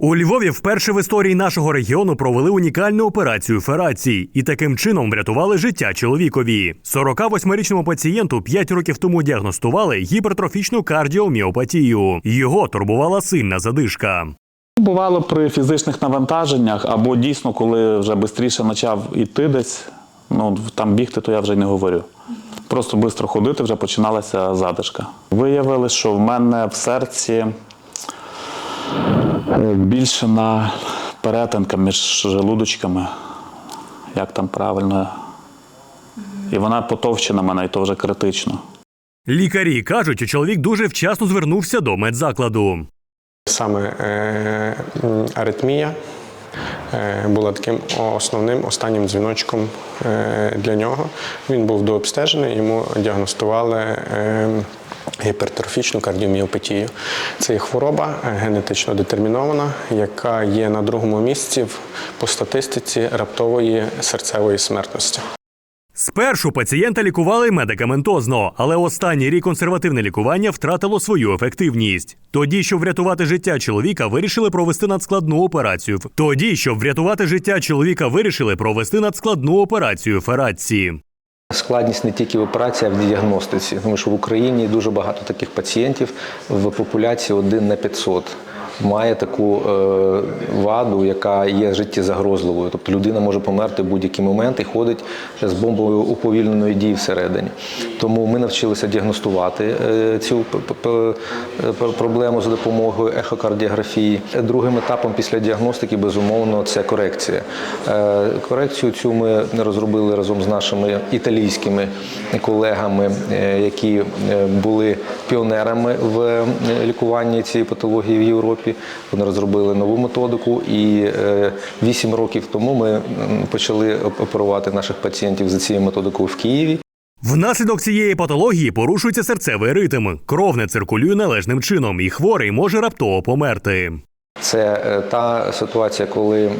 У Львові вперше в історії нашого регіону провели унікальну операцію ферацій і таким чином врятували життя чоловікові. 48-річному пацієнту 5 років тому діагностували гіпертрофічну кардіоміопатію. Його турбувала сильна задишка. Бувало при фізичних навантаженнях, або дійсно, коли вже швидше почав іти десь, ну там бігти, то я вже й не говорю. Просто швидко ходити вже починалася задишка. Виявили, що в мене в серці більше на перетинка між желудочками, як там правильно. І вона потовчена мене, і то вже критично. Лікарі кажуть, що чоловік дуже вчасно звернувся до медзакладу. Саме е, аритмія е, була таким основним останнім дзвіночком е, для нього. Він був дообстежений, йому діагностували е, гіпертрофічну кардіоміопатію. Це є хвороба е, генетично детермінована, яка є на другому місці по статистиці раптової серцевої смертності. Спершу пацієнта лікували медикаментозно, але останній рік консервативне лікування втратило свою ефективність. Тоді, щоб врятувати життя чоловіка, вирішили провести надскладну операцію. Тоді, щоб врятувати життя чоловіка, вирішили провести надскладну операцію ферації. Складність не тільки в операції, а в діагностиці, тому що в Україні дуже багато таких пацієнтів в популяції 1 на 500 має таку е, ваду, яка є життєзагрозливою. Тобто людина може померти в будь-який момент і ходить з бомбою уповільненої дії всередині. Тому ми навчилися діагностувати е, цю п- проблему за допомогою ехокардіографії. Другим етапом після діагностики, безумовно, це корекція. Е, Корекцію цю ми розробили разом з нашими італійськими колегами, е, які е, були піонерами в е, лікуванні цієї патології в Європі. Вони розробили нову методику, і 8 років тому ми почали оперувати наших пацієнтів за цією методикою в Києві. Внаслідок цієї патології порушується серцевий ритм, кров не циркулює належним чином, і хворий може раптово померти. Це е, та ситуація, коли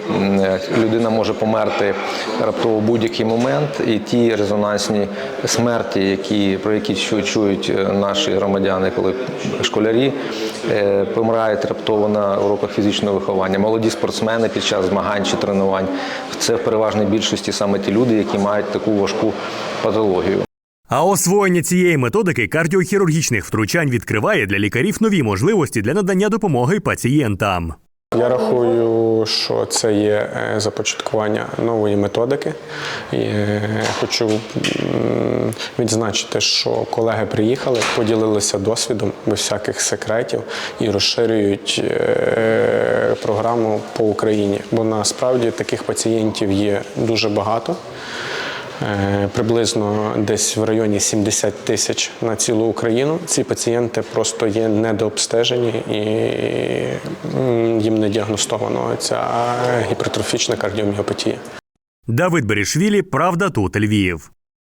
е, людина може померти раптово в будь-який момент, і ті резонансні смерті, які, про які чують е, наші громадяни, коли школярі помирають раптово на уроках фізичного виховання, молоді спортсмени під час змагань чи тренувань. Це в переважній більшості саме ті люди, які мають таку важку патологію. А освоєння цієї методики кардіохірургічних втручань відкриває для лікарів нові можливості для надання допомоги пацієнтам. Я рахую, що це є е, започаткування нової методики. І е, хочу відзначити, що колеги приїхали, поділилися досвідом без всяких секретів і розширюють е, програму по Україні. Бо насправді таких пацієнтів є дуже багато. Е, Приблизно десь в районі 70 тисяч на цілу Україну. Ці пацієнти просто є недообстежені і їм не діагностовано ця гіпертрофічна кардіоміопатія. Давид Берішвілі, Правда тут Львів.